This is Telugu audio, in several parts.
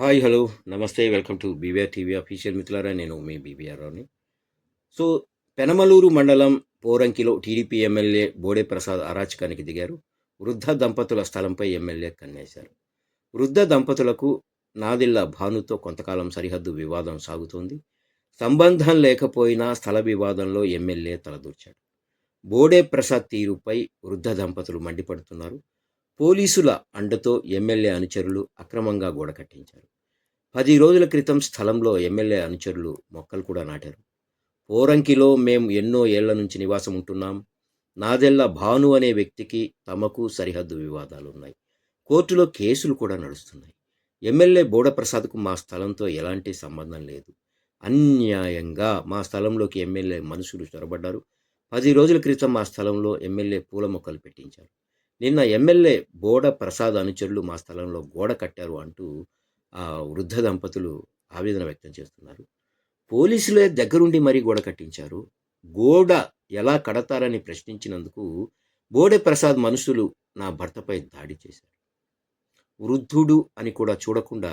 హాయ్ హలో నమస్తే welcome to B V R TV official మిత్రులారా నేను మీ బీవీఆర్ రావుని. సో పెనమలూరు మండలం పోరంకిలో టీడీపీ ఎమ్మెల్యే బోడే ప్రసాద్ అరాచకానికి దిగారు. వృద్ధ దంపతుల స్థలంపై ఎమ్మెల్యే కన్నేశారు. వృద్ధ దంపతులకు నాదిల్ల భానుతో కొంతకాలం సరిహద్దు వివాదం సాగుతోంది. సంబంధం లేకపోయినా స్థల వివాదంలో ఎమ్మెల్యే తలదూర్చాడు. బోడే ప్రసాద్ తీరుపై వృద్ధ దంపతులు మండిపడుతున్నారు. పోలీసుల అండతో ఎమ్మెల్యే అనుచరులు అక్రమంగా గోడ కట్టించారు. పది రోజుల క్రితం స్థలంలో ఎమ్మెల్యే అనుచరులు మొక్కలు కూడా నాటారు. పోరంకిలో మేము ఎన్నో ఏళ్ళ నుంచి నివాసం ఉంటున్నాం. నాదెల్ల భాను అనే వ్యక్తికి తమకు సరిహద్దు వివాదాలు ఉన్నాయి కోర్టులో కేసులు కూడా నడుస్తున్నాయి. ఎమ్మెల్యే బోడప్రసాద్కు మా స్థలంతో ఎలాంటి సంబంధం లేదు. అన్యాయంగా మా స్థలంలోకి ఎమ్మెల్యే మనుషులు చొరబడ్డారు. పది రోజుల క్రితం మా స్థలంలో ఎమ్మెల్యే పూల మొక్కలు పెట్టించారు. నిన్న ఎమ్మెల్యే బోడ ప్రసాద్ అనుచరులు మా స్థలంలో గోడ కట్టారు అంటూ ఆ వృద్ధ దంపతులు ఆవేదన వ్యక్తం చేస్తున్నారు. పోలీసులే దగ్గరుండి మరీ గోడ కట్టించారు. గోడ ఎలా కడతారని ప్రశ్నించినందుకు బోడే ప్రసాద్ మనుషులు నా భర్తపై దాడి చేశారు. వృద్ధుడు అని కూడా చూడకుండా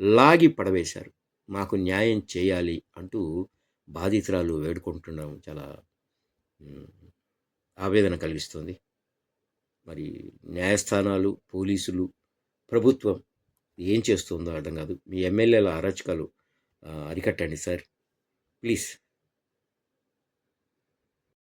లాగి పడవేశారు. మాకు న్యాయం చేయాలి అంటూ బాధితురాలు వేడుకుంటుండడం చాలా ఆవేదన కలిగిస్తుంది. మరి న్యాయస్థానాలు పోలీసులు ప్రభుత్వం ఏం చేస్తుందో అర్థం కాదు. మీ ఎమ్మెల్యేల అరాచకాలు అరికట్టండి సార్. ప్లీజ్.